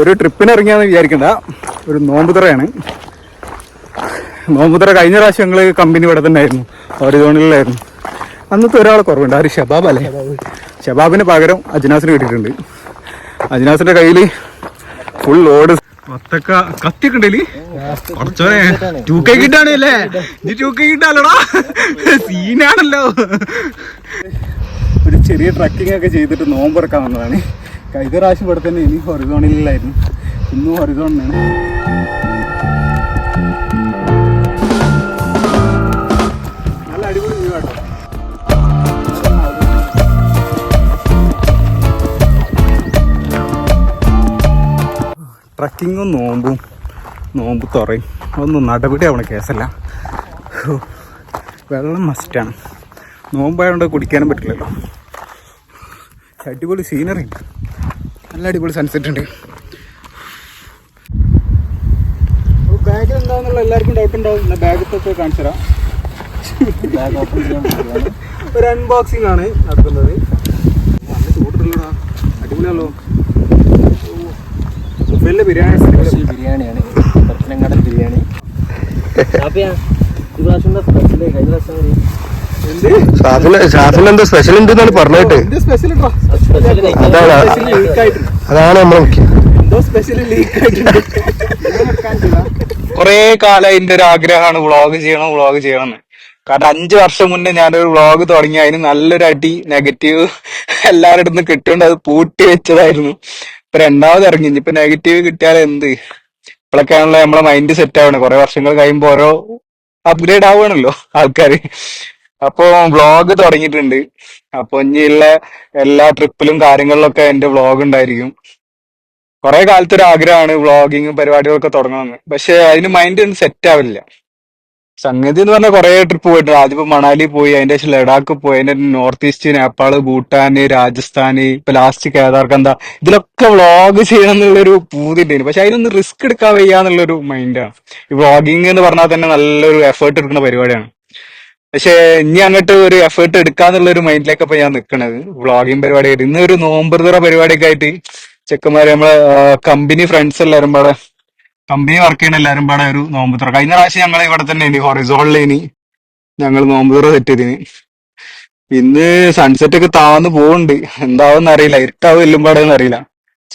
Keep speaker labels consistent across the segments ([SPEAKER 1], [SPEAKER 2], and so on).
[SPEAKER 1] ഒരു ട്രിപ്പിന് ഇറങ്ങിയാന്ന് വിചാരിക്കണ്ട. ഒരു നോമ്പുതറയാണ്. നോമ്പുതറ കഴിഞ്ഞ പ്രാവശ്യം ഞങ്ങൾ കമ്പനി ഇവിടെ തന്നെ ആയിരുന്നു. ഓരിസോണിലായിരുന്നു അന്നത്തെ ഒരാളെ കുറവുണ്ട് ആര് ഷബാബ് അല്ലേ? ഷബാബിന് പകരം അജ്നാസിന് കിട്ടിയിട്ടുണ്ട്. അജ്നാസിന്റെ കയ്യിൽ ഫുൾ ലോഡ് പത്തക്ക കത്തിയൊക്കെ ഉണ്ടല്ലേ കുറച്ചോനെ ടൂ കെ കിട്ടാണ് അല്ലേ ഇനി ടൂ കെ കിട്ടാലോടാ? സീനാണല്ലോ. ഒരു ചെറിയ ട്രക്കിംഗ് ഒക്കെ ചെയ്തിട്ട് നോമ്പ് ഇറക്കാൻ വന്നതാണ്. കഴിഞ്ഞ പ്രാവശ്യം ഇവിടെ തന്നെ ഇനി ഹൊറിസോണിലായിരുന്നു. ഇന്നും ഹൊറിസോണിലാണ്. നല്ല അടിപൊളി വ്യൂ ട്രക്കിങ്ങും നോമ്പും നോമ്പ് തുറയും. അതൊന്നും നടപടി ആവണ കേസല്ല. വെള്ളം മസ്റ്റാണ് നോമ്പായതുകൊണ്ട് കുടിക്കാനും പറ്റില്ലല്ലോ. അടിപൊളി സീനറി ഉണ്ട് നല്ല അടിപൊളി സൺസെറ്റ് ഉണ്ട്. ബാഗിൽ എന്താന്നുള്ള എല്ലാവർക്കും ഡൗട്ട് ഉണ്ടാവും. ബാഗത്തൊക്കെ കാണിച്ചു തരാം
[SPEAKER 2] ബാഗ് ഓപ്പൺ ചെയ്യാൻ.
[SPEAKER 1] ഒരു അൺബോക്സിംഗ് ആണ് നടക്കുന്നത്. നല്ല ചൂടുള്ളടാ അടിപൊളിയാണല്ലോ. മുബൈലിലെ ബിരിയാണി
[SPEAKER 2] ബിരിയാണിയാണ്. പത്തനംകടൻ ബിരിയാണി? കഴിഞ്ഞ പ്രാവശ്യം
[SPEAKER 3] ഷാഫിന് ഷാഫിന് എന്താ സ്പെഷ്യൽ ഉണ്ട് എന്നാണ് പറഞ്ഞിട്ട് അതാണ് അതാണ് നമ്മളെ മുഖ്യം.
[SPEAKER 1] എന്തോ സ്പെഷ്യൽ ലീക്ക് ആയിട്ടുണ്ട്. കൊറേ കാലം എന്റെ ഒരു ആഗ്രഹമാണ് വ്ളോഗ് ചെയ്യണം വ്ളോഗ് ചെയ്യണം. കാരണം അഞ്ചു വർഷം മുന്നേ ഞാനൊരു വ്ളോഗ് തുടങ്ങി. അതിന് നല്ലൊരു അടി നെഗറ്റീവ് എല്ലാവരുടെ നിന്ന് കിട്ടിയോണ്ട് അത് പൂട്ടി വെച്ചതായിരുന്നു. ഇപ്പൊ രണ്ടാമത് ഇറങ്ങി. ഇനിയിപ്പൊ നെഗറ്റീവ് കിട്ടിയാൽ എന്ത്? ഇപ്പോഴൊക്കെയാണല്ലോ നമ്മളെ മൈൻഡ് സെറ്റ് ആവണേ. കുറെ വർഷങ്ങൾ കഴിയുമ്പോ ഓരോ അപ്ഗ്രേഡ് ആവുകയാണല്ലോ ആൾക്കാര്. അപ്പൊ വ്ളോഗ് തുടങ്ങിയിട്ടുണ്ട്. അപ്പൊ ഇനിയുള്ള എല്ലാ ട്രിപ്പിലും കാര്യങ്ങളിലൊക്കെ എന്റെ വ്ളോഗ് ഉണ്ടായിരിക്കും. കുറെ കാലത്തെ ഒരു ആഗ്രഹമാണ് വ്ളോഗിങ് പരിപാടികളൊക്കെ തുടങ്ങണമെന്ന് പക്ഷെ അതിന് മൈൻഡ് ഒന്നും സെറ്റ് ആവില്ല. സംഗതി എന്ന് പറഞ്ഞാൽ കുറെ ട്രിപ്പ് പോയിട്ടുണ്ട്. ആദ്യം മണാലി പോയി അതിന്റെ ശേഷം ലഡാക്ക് പോയി അതിന്റെ നോർത്ത് ഈസ്റ്റ് നേപ്പാൾ ഭൂട്ടാന് രാജസ്ഥാന് ഇപ്പൊ ലാസ്റ്റ് കേദാർകന്ത ഇതിലൊക്കെ വ്ളോഗ് ചെയ്യണം എന്നുള്ളൊരു പൂതി ഉണ്ടായിരുന്നു പക്ഷെ അതിനൊന്ന് റിസ്ക് എടുക്കാൻ വയ്യ എന്നുള്ളൊരു മൈൻഡാണ് ഈ വ്ളോഗിങ് എന്ന് പറഞ്ഞാൽ തന്നെ നല്ലൊരു എഫേർട്ട് എടുക്കുന്ന പരിപാടിയാണ്. പക്ഷെ ഇനി അങ്ങോട്ട് ഒരു എഫേർട്ട് എടുക്കാന്നുള്ള ഒരു മൈൻഡിലേക്ക് ഞാൻ നിൽക്കണത് വ്ളോഗിങ് പരിപാടി ഇന്ന് ഒരു നോമ്പർതുറ പരിപാടിയൊക്കെ ആയിട്ട് ചെക്കന്മാര് നമ്മളെ കമ്പനി ഫ്രണ്ട്സ് എല്ലാരും പാടെ കമ്പനി വർക്ക് ചെയ്യുന്ന എല്ലാരും പാടെ ഒരു നോമ്പ് തുറ. കഴിഞ്ഞ പ്രാവശ്യം ഞങ്ങൾ ഇവിടെ തന്നെ ഇനി ഹൊറിസോണിൽ ഇനി ഞങ്ങൾ നോമ്പുതുറ സെറ്റ് ചെയ്തിന്. ഇന്ന് സൺസെറ്റ് ഒക്കെ താന്ന് പോകുന്നുണ്ട് എന്താവും അറിയില്ല ഇരുട്ടാവും എല്ലും പാടെന്ന് അറിയില്ല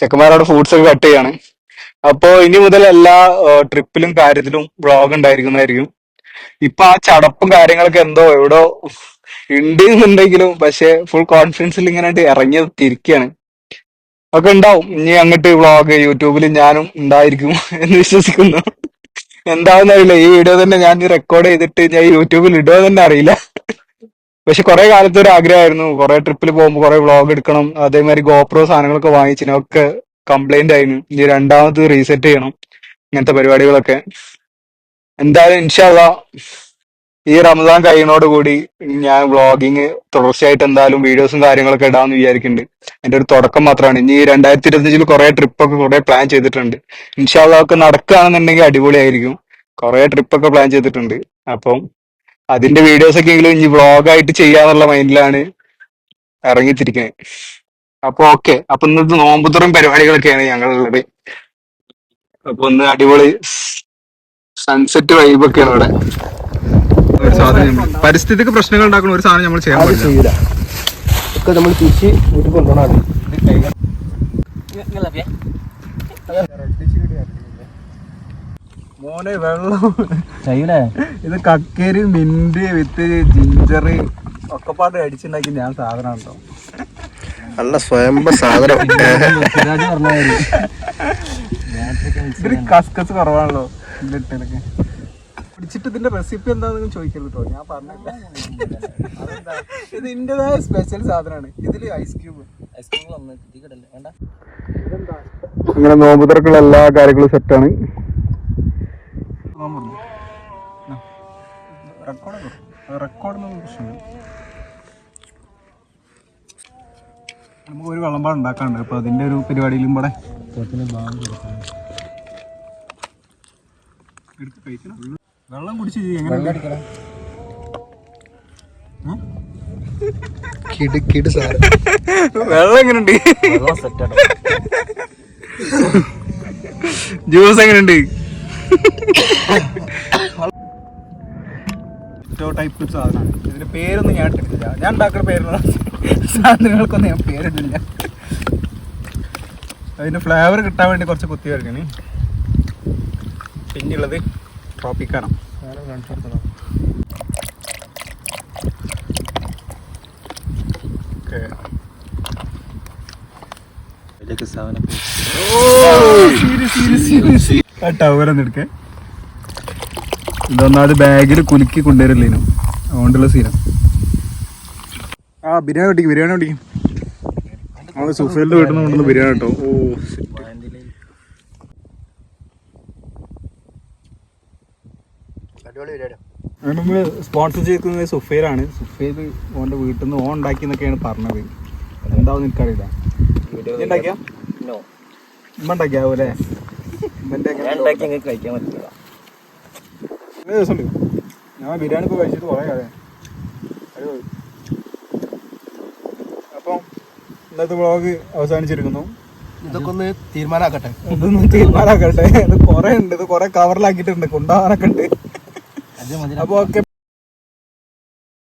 [SPEAKER 1] ചെക്കന്മാരവിടെ ഫ്രൂട്ട്സ് ഒക്കെ കട്ട് ചെയ്യാണ്. അപ്പോ ഇനി മുതൽ എല്ലാ ട്രിപ്പിലും കാര്യത്തിലും വ്ളോഗ് ഉണ്ടായിരിക്കുന്നതായിരിക്കും. ഇപ്പൊ ആ ചടപ്പും കാര്യങ്ങളൊക്കെ എന്തോ എവിടോ ഉണ്ട് എന്നുണ്ടെങ്കിലും പക്ഷെ ഫുൾ കോൺഫിഡൻസിൽ ഇങ്ങനെ ഇറങ്ങി തിരിക്കുകയാണ് ഒക്കെ ഉണ്ടാവും. ഇനി അങ്ങോട്ട് വ്ളോഗ് യൂട്യൂബിൽ ഞാനും ഉണ്ടായിരിക്കും എന്ന് വിശ്വസിക്കുന്നു. എന്താണെന്ന് അറിയില്ല. ഈ വീഡിയോ തന്നെ ഞാൻ റെക്കോർഡ് ചെയ്തിട്ട് ഞാൻ യൂട്യൂബിൽ ഇടുക തന്നെ അറിയില്ല. പക്ഷെ കുറെ കാലത്തെ ഒരു ആഗ്രഹമായിരുന്നു. കുറെ ട്രിപ്പിൽ പോകുമ്പോൾ കുറെ വ്ളോഗ് എടുക്കണം. അതേമാതിരി ഗോപ്രോ സാധനങ്ങളൊക്കെ വാങ്ങിച്ചിനൊക്കെ കംപ്ലൈന്റ് ആയിരുന്നു. ഇനി രണ്ടാമത് റീസെറ്റ് ചെയ്യണം. ഇങ്ങനത്തെ പരിപാടികളൊക്കെ. എന്തായാലും ഇൻഷാല്ല ഈ റമദാൻ കഴിയുന്നതോടുകൂടി ഞാൻ വ്ളോഗിങ് തുടർച്ചയായിട്ട് എന്തായാലും വീഡിയോസും കാര്യങ്ങളൊക്കെ ഇടാന്ന് വിചാരിക്കുന്നുണ്ട് എന്റെ ഒരു തുടക്കം മാത്രമാണ് ഇനി രണ്ടായിരത്തി ഇരുപത്തിയഞ്ചിൽ കുറെ ട്രിപ്പൊക്കെ കുറെ പ്ലാൻ ചെയ്തിട്ടുണ്ട്. ഇൻഷാല്ല ഒക്കെ നടക്കുകയാണെന്നുണ്ടെങ്കിൽ അടിപൊളിയായിരിക്കും. കുറെ ട്രിപ്പൊക്കെ പ്ലാൻ ചെയ്തിട്ടുണ്ട്. അപ്പം അതിന്റെ വീഡിയോസ് ഒക്കെ എങ്കിലും ഇനി വ്ളോഗായിട്ട് ചെയ്യാന്നുള്ള മൈൻഡിലാണ് ഇറങ്ങിത്തിരിക്കുന്നത് അപ്പൊ ഓക്കെ അപ്പൊ ഇന്നത്തെ നോമ്പുതുറം പരിപാടികളൊക്കെയാണ് ഞങ്ങളുള്ളത്. അപ്പൊ ഒന്ന് അടിപൊളി സൺസെറ്റ് വൈബൊക്കെയാണ് ഇവിടെ ഒരു സാധനം പരിസ്ഥിതിക്ക് പ്രശ്നങ്ങൾ ഉണ്ടാക്കുന്ന ഒരു സാധനം നമ്മൾ ചെയ്യാൻ
[SPEAKER 2] അത്
[SPEAKER 1] പാടില്ല
[SPEAKER 2] ചെയ്യൂല. ഒക്കെ നമ്മൾ തിരിച്ച് വീട്ടിൽ കൊണ്ടുപോകണം
[SPEAKER 1] മോനെ വെള്ളം.
[SPEAKER 2] ചെയ്യൂലേ?
[SPEAKER 1] ഇത് കക്കേരി മിന്റ് വിത്ത് ജിഞ്ചർ ഒക്കെ പാട്ട് അടിച്ചുണ്ടാക്കി ഞാൻ സാധനം ഉണ്ടോ?
[SPEAKER 3] നല്ല സ്വയംഭ സാധനം.
[SPEAKER 1] ഇതിന് കസ്കസ് കുറവാണല്ലോ. ഇതിന്റെ ഇട്ടലൊക്കെ പിടിച്ചിട്ട് ഇതിന്റെ റെസിപ്പി എന്താണെന്ന് ചോദിക്കരുത് കേട്ടോ. ഞാൻ പറഞ്ഞില്ല. അതെന്താ? ഇത് ഇതിന്റെതായ സ്പെഷ്യൽ സാധനമാണ്. ഇതിൽ ഐസ് ക്യൂബ്
[SPEAKER 2] ഐസ്ക്രീം വന്ന് തീക്കടല്ലേ? വേണ്ട.
[SPEAKER 1] അങ്ങനെ നോമ്പുതറക്കുള്ള എല്ലാ കാര്യങ്ങളും സെറ്റാണ് റെക്കോർഡ് പ്രശ്നമില്ല. നമുക്ക് ഒരു വിളമ്പാട് ഉണ്ടാക്കാണ്ട് അപ്പൊ അതിന്റെ ഒരു പരിപാടിയിലും കൂടെ.
[SPEAKER 2] ബാങ്ക് കൊടുക്കണം.
[SPEAKER 1] എടുത്ത് കഴിക്കണം. വെള്ളം കുടിച്ച് എങ്ങനെ
[SPEAKER 2] വെള്ളം അടിക്കണം
[SPEAKER 3] കിട് കിട് സാധനം
[SPEAKER 1] വെള്ളം എങ്ങനെയുണ്ട് ജ്യൂസ് എങ്ങനെയുണ്ട് ടൈപ്പ് സാധനമാണ്. ഇതിന്റെ പേരൊന്നും ഞാൻ ഇട്ടിട്ടില്ല. ഞാൻ ഉണ്ടാക്കുന്ന പേരുള്ള സാധനങ്ങൾക്കൊന്നും ഞാൻ പേരിട്ടില്ല അതിന്റെ ഫ്ലേവർ കിട്ടാൻ വേണ്ടി കുറച്ച് കുത്തി വരക്കണേ പിന്നുള്ളത് ട്രോപ്പിക്കാണ് ഓക്കെ.
[SPEAKER 2] ഇതിലേക്ക് സാധനം
[SPEAKER 1] ടവറൊന്നും എടുക്കേ. ഇതൊന്നാമത് ബാഗിൽ കുലുക്കി കൊണ്ടുവരില്ലേനു. അതുകൊണ്ടുള്ള സീനം ആ ബിരിയാണി ഒട്ടിക്കും ബിരിയാണി ഒട്ടിക്കും നമ്മൾ സുഫേലിന്റെ വീട്ടിൽ നിന്ന് കൊണ്ടുവന്ന ബിരിയാണി കേട്ടോ. ഓ
[SPEAKER 3] അടിപൊളി പരിപാടിയാ
[SPEAKER 1] നമ്മൾ സ്പോൺസർ ചെയ്തിരിക്കുന്നത് സുഫൈറാണ് സുഫേൽ ഓന്റെ വീട്ടിൽ നിന്ന് ഓൺ ഉണ്ടാക്കി എന്നൊക്കെയാണ് പറഞ്ഞത് എന്താവും എനിക്കറിയില്ല. നീ.
[SPEAKER 2] നോ
[SPEAKER 1] ഉമ്മ ഉണ്ടാക്കിയാവൂലേ ഉമ്മന്റെ
[SPEAKER 2] ഞാൻ ഉണ്ടാക്കി നിങ്ങൾക്ക് കഴിക്കാൻ പറ്റില്ല
[SPEAKER 1] ദിവസമുണ്ട് ഞാൻ ബിരിയാണി ഇപ്പോൾ കഴിച്ചിട്ട് കുറേ കാലം അടിപൊളി. അപ്പം ഇന്നത്തെ വ്ളോഗ് അവസാനിച്ചിരിക്കുന്നു.
[SPEAKER 3] ഇതൊക്കെ ഒന്ന് തീരുമാനാക്കട്ടെ.
[SPEAKER 1] ഇതൊന്നും തീരുമാനാക്കട്ടെ. ഇത് കുറേ ഉണ്ട്. ഇത് കുറേ കവറിലാക്കിയിട്ടുണ്ട് കൊണ്ടുപോകാനൊക്കെ ഉണ്ട്. അപ്പോൾ ഓക്കെ